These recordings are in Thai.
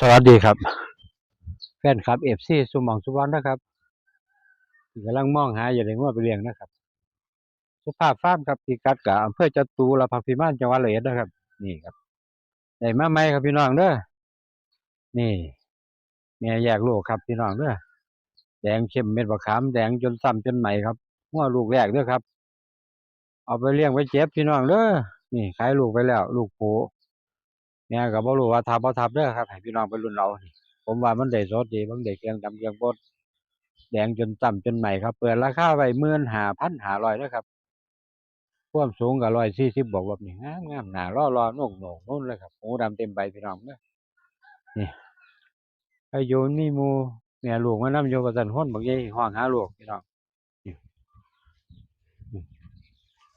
สวัสดีครับ แฟนคลับเอฟซีสุมองสุวรรณนะครับกำลังมองหาอยู่ในงัวไปเลี้ยงนะครับ สุภาพฟาร์มครับที่กัดกับอำเภอจตุรพักพิมานจังหวัดร้อยนะครับ นี่ครับได้มาใหมครับพี่น้องเด้อนี่แม่แยกลูกครับพี่น้องเด้อแดงเข้มเม็ดบะขามแดงจนซ้ำจนใหม่ครับงัวลูกแรกเด้อครับ เอาไปเลี้ยงไว้เจ็บพี่น้องเด้อนี่ขายลูกไปแล้ว ลูกโผ แม่ยก็บ่รู้ว่าทับบ่ทับเด้อครับให้พี่น้องไปรุ่นเอาผมว่ามันได้สดดีบางได้เครื่องดำเครื่องบดแดงจนต่ำจนใหม่ครับ เปิดราคาไว้หมื่นหาพันหาร้อยนะครับความสูงกับร้อยสี่สิบบอกแบบนี้งามงามหนารอรอโหนกโหนกนู่นเลยครับหูดำเต็มใบพี่น้องเด้อนี่อายุนี่หมูเนี่ยลูกมันน้ำโยกระสันห้นบางยี่ห้องหาลูกพี่น้อง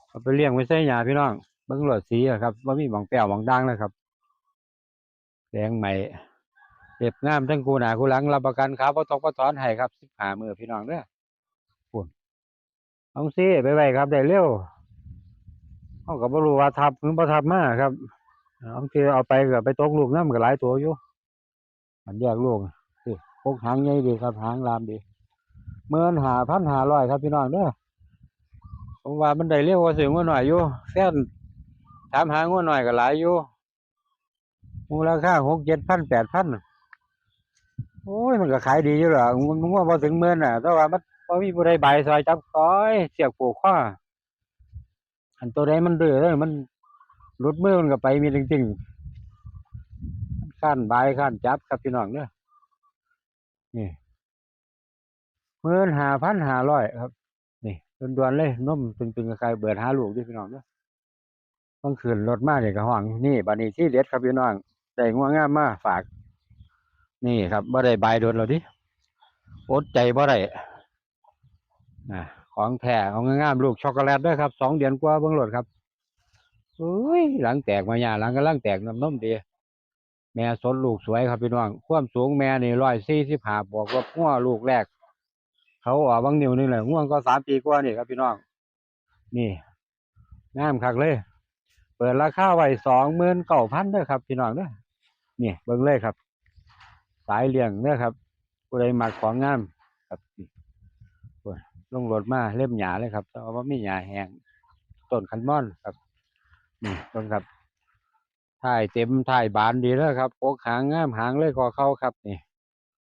เอาไปเลี้ยงไว้ใส่ยาพี่น้องเบิ้งหลอดสีอะครับว่ามีบางแป้วบางด่างนะครับ แดงใหม่เก็บงามทั้งคูหนาคูหลังรับประกันครับบ่ตกบ่ถอนให้ครับสิบหามือพี่น้องเด้อปุ่นเอาซิไปไว้ครับได้เร็วเขาก็บ่รู้ว่าทับหรือบ่ทับมากครับเอาซิเอาไปก็ไปตกลูกน้ำก็หลายตัวอยู่มันแยกลูกสิพกหางใหญ่ดีครับหางลามดีเมื่อนหาพันหาร้อยครับพี่น้องเด้อผมว่ามันได้เร็วกว่าสิงัวหน่อยอยู่แค่นถามหางัวหน่อยก็หลายอยู่ มูลค่าหกเจ็ดพันแปดพันโอ้ยมันก็ขายดีอยู่หรอกมันว่าพอถึงเมื่อน่ะแต่ว่ามันพอมีผู้ใดใบซอยจับก้อยเสียบผูกข้ออันตัวใดมันเดือดเลยมันหลุดมือมันก็ไปมีจริงๆขั้นใบขั้นจับครับพี่น้องเด้อนี่เมื่อนหาพันหาร้อยครับ นี่ด่วนๆเลยนมตึงๆกับใครเบิดหาลูกด้วยพี่น้องเด้อต้องขึ้นรถมากเนี่ยก็ห้องนี่บัดนี้ที่เด็ดครับพี่น้อง ได้งัวงามมาฝาก นี่ครับบ่ได้ใบายโดนเราดิอดใจบ่ได้อ่าของแท้ของงามลูกช็อกโกแลตด้วยครับสองเดือนกว่าเบิ่งโลดครับเอ้ยหลังแตกมาหยาหลังกำลังแตกน้ำนมดีแม่สนลูกสวยครับพี่น้องความสูงแม่นี่ร้อยสี่สิบห้าบวกกับหัวลูกแรก เขาออกบางนิ้วนึงเลยง่วงก็สามปีกว่านี่ครับพี่น้อง นี่งามคักเลย เปิดราคาไว้สองหมื่นเก้าพันด้อครับพี่น้องเด้อ นี่เบิ่งเลยครับ สายเลี้ยงเนี่ยครับผู้ใดมักของงามครับนี่ลงรถมาเล่มหยาเลยครับแต่ว่ามีหยาแห้งต้นคันม่อนครับนี่ต้นครับถ่ายเต็มถ่ายบานดีแล้วครับโอกหางงามหางเลยกอเข้าครับ นี่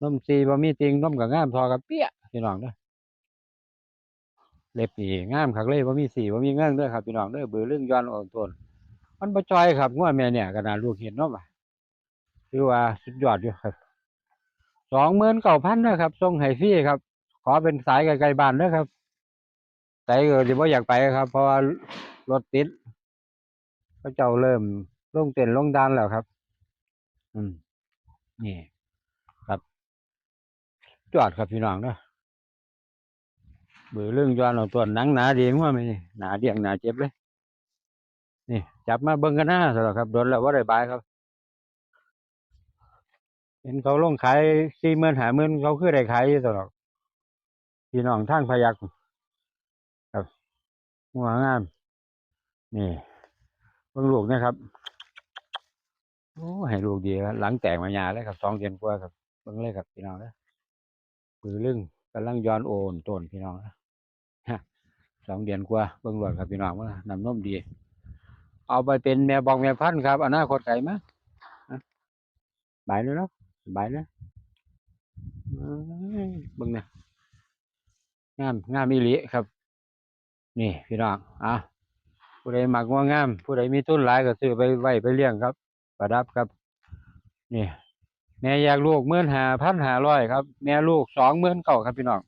นมซีบ่มีจริงนมกับงามทอกับเปี้ยพี่น้องเด้อเล็บนี่งามคักเลยบ่มีสีบ่มีเงื่อนด้อครับพี่น้องเด้อเบือเรื่องย้อนอ่อนต้นมันบ่จอยครับงัวแม่เนี่ยขนาดลูกเห็นเนาะว่ะ ถือว่าสุดยอดอยู่ครับสองหมื่นเก้าพันนะครับส่งให้ฟรีครับ ขอเป็นสายไกลๆบ้านนะครับสายเกิดที่ว่าอยากไปครับ เพราะว่ารถติดเขาเจ้าเริ่มลงเต้นลงดานแล้วครับ อืม นี่ ครับจอดครับพี่น้องเนาะเบือเรื่องย้อนเอาตัวหนังหนาดีมั้งไหมนี่หนาเดียงหนาเจ็บเลย นี่ จับมาเบิ่งกันหน้าสำหรับครับโดนแล้วว่าได้บายครับ เห็นเขาลงขายสี่หมื่นหาหมื่นเขาคือได้ขายอยู่ตลอดพี่น้องทางพยักครับหัวงาม นี่เบิ่งลูกนะครับโอ้ให้ลูกดีครับหลังแตกมาหยาเลยครับสองเดือนกว่าครับเบิ่งเลยครับพี่น้องนะปือลึงกำลังย้อนโอนต้นพี่น้องนะสองเดือนกว่าเบิ่งรวดครับพี่น้องว่านำนมดี เอาไปเป็นแม่บอกแม่พันธุ์ครับอนาคตไก่มะบายเลยเนาะ บายเลยเอ้ยเบิ่งนี่ยงามงามอีหลีครับ นี่พี่น้องอะผู้ใดหมักว่างาม ผู้ใดมีทุนหลายก็ซื้อไปไว้ไปเลี้ยงครับ ประดับครับ นี่ แม่อยากลูกหมื่นหาพันหาร้อยครับ แม่ลูกสองหมื่นเก้าครับพี่น้อง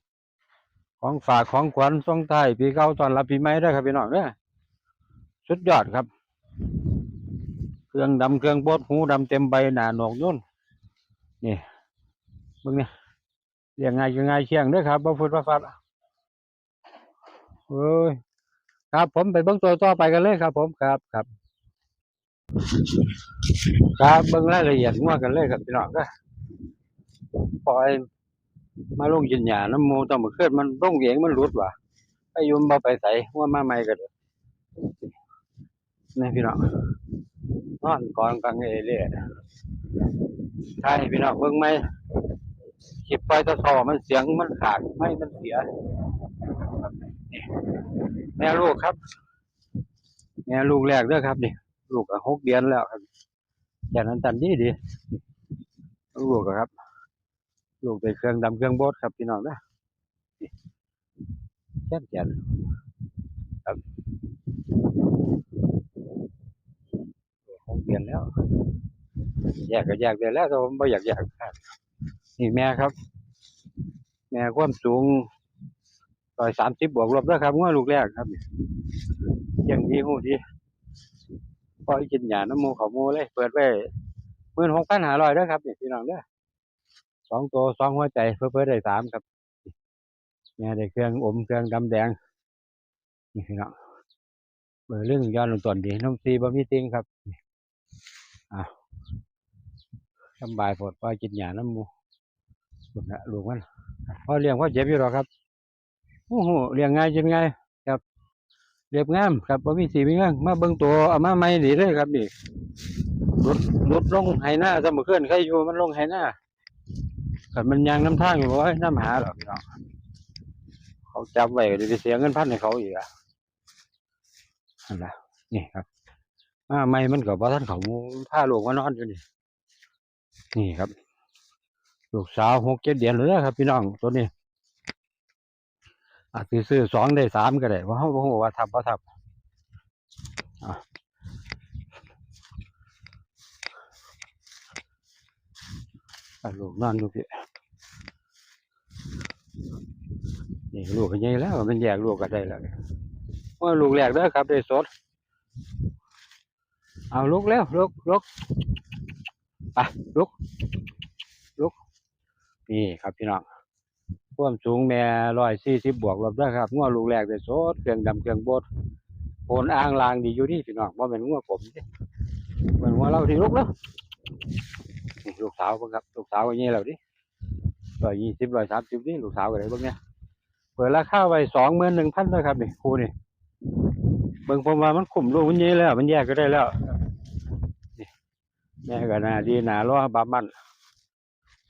ของฝากของขวัญส่งท้ายปีเก่าตอนรับปีใหม่ได้ครับพี่น้องเนี่ยสุดยอดครับ เครื่องดำเครื่องบดหูดำเต็มใบหนาหนวกยุ่น นี่เบิ่งเนี่ยเรียงไงก็ไงเชียงด้วยครับบ่พูดว่าฟัดเอ้ยครับ ผมไปเบิ่งตัวต่อไปกันเลยครับ ผมครับครับ ครับเบิ่งรายละเอียดงัวกันเลยครับพี่น้องเด้อปล่อยมาลงกินหญ้าน้ำมูต้องมาเคลื่อนมันลงเองมันหลุดว่ะไปยุ่มบ่ไปใส่หัวมาใหม่ก็เด้อนี่พี่น้องนอนก่องกังเอเล่ ใช่พี่น้องเบิ่งไหมคลิปไปตะทอมันเสียงมันขาดไม่มันเสียแม่ลูกครับแม่ลูกแรกด้อครับนี่ลูกหกเดือนแล้วครับจากนั้นตันดีดีลูกครับ ลูกเป็นเครื่องดำเครื่องโบดครับพี่น้องนะแก่นแก่นครับหกเดือนแล้ว แยกก็แยกได้แล้วแต่ผมไม่อยากแยกนี่แม่ครับ แม่ความสูงร้อยสามสิบบวกลบแล้วครับว่าลูกแรกครับยังดีหูดีพอกินหยาน้ำมูเขามูเลย เปิดไว้หมื่นหกพันหาร้อยด้วครับเนี่ยพี่น้องเด้อสองตัวสองหัวใจเพื่อเพื่อได้สามครับแม่ได้เครื่องอมเครื่องดำแดงนี่พี่น้องเบอร์เรื่องย้อนลงต้นดีน้ำซีบะมีติงครับอะ สำบายปลดปล่อยกินหญ้าน้ำมูคุณนะลูกมันพ่อเลี้ยงพ่อเจ็บอยู่หรอครับโอ้โหเลี้ยงง่ายจังไงายครับเรียบงามครับบ่มีสีมีเงื่อนมาเบิ่งตัวเอามาใหม่ดีเลยครับนี่รถรถลงไหหน้าสมอเคืนใครอยู่มันลงไหหน้าขันมันยางน้ำท่างอยู่บ่ให้น้ำหาหรอกพี่น้องเขาจับไว้ดีเสียเงินพันให้เขาอีกอะนั่นล่ะนี่ครับมาใหม่มันก็บ่ทันเขาหมูพาลูกมานอนอยู่นี่ นี่ครับ ลูกสาวหกเจ็ดเดือนเลยครับ พี่น้องตัวนี้ อาจจะซื้อสองได้สามก็ได้ว่าเขาบอกว่าทำเพราทำอะอะลูกนอนดูพี่นี่ลูกใหญ่แล้วมันแยกลูกก็ได้แล้วว่าลูกแรกเด้อครับได้สด เอาลูกแล้วลูกลูก ไปลูกลุก นี่ครับพี่น้องความสูงแม่ร้อยสี่สิบบวกลบได้ครับงัวลูกแรกได้สดเครื่องดำเครื่องบดโผนอ่างลางดีอยู่นี่พี่น้องว่าเป็นงัวผมดิเป็นงัวเราที่ลูกแล้วนี่ลูกสาวครับลูกสาวก็เงี้ยแล้วดิร้อยยี่สิบร้อยสามสิบนี่ลูกสาวก็ได้เบิ่งเนี่ยเปิดราคาไว้สองหมื่นหนึ่งพันเลยครับนี่ครูนี่เบิ่งผมว่ามันขุมลูกมันเงี้ยแล้ว มันแยกก็ได้แล้ว แม่ก็น่าดีน่ารอบามัน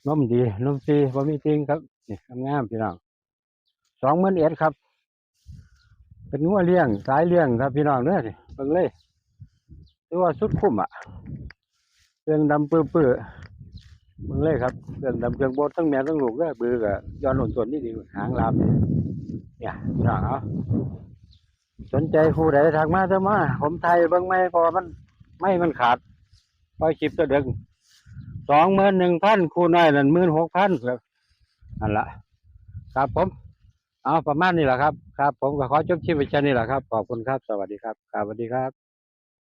นมดีนมซีบ่มีจริงครับนี่งามๆพี่น้องสองหมื่นเอ็ดครับ เป็นงัวเลี้ยงสายเลี้ยงครับพี่น้องเด้อนี่เบิ่งเลยถือว่าสุดคุ้มอะเครื่องดำเปื้อๆเบิ่งเลยครับเครื่องดำเครื่องโบดทั้งแม่ทั้งลูกเด้อเบือกับย้อนหล่นส่วนนี่ดีหางลามเนี่ยพี่น้องเอาสนใจผู้ใดทางมาเถอะมา ผมไทยเบิ่งไม่พอมัน ไม่มันขาด ปล่อยคลิปตัวเดึงสองหมื่นหนึ่งพันคูน้อยนั่นหมื่นหกพันครับนั่นละครับผม เอาประมาณนี้แหละครับ ครับ ผมก็ขอจบคลิปไว้แค่นี้แหละครับ ขอบคุณครับ สวัสดีครับครับสวัสดีครับ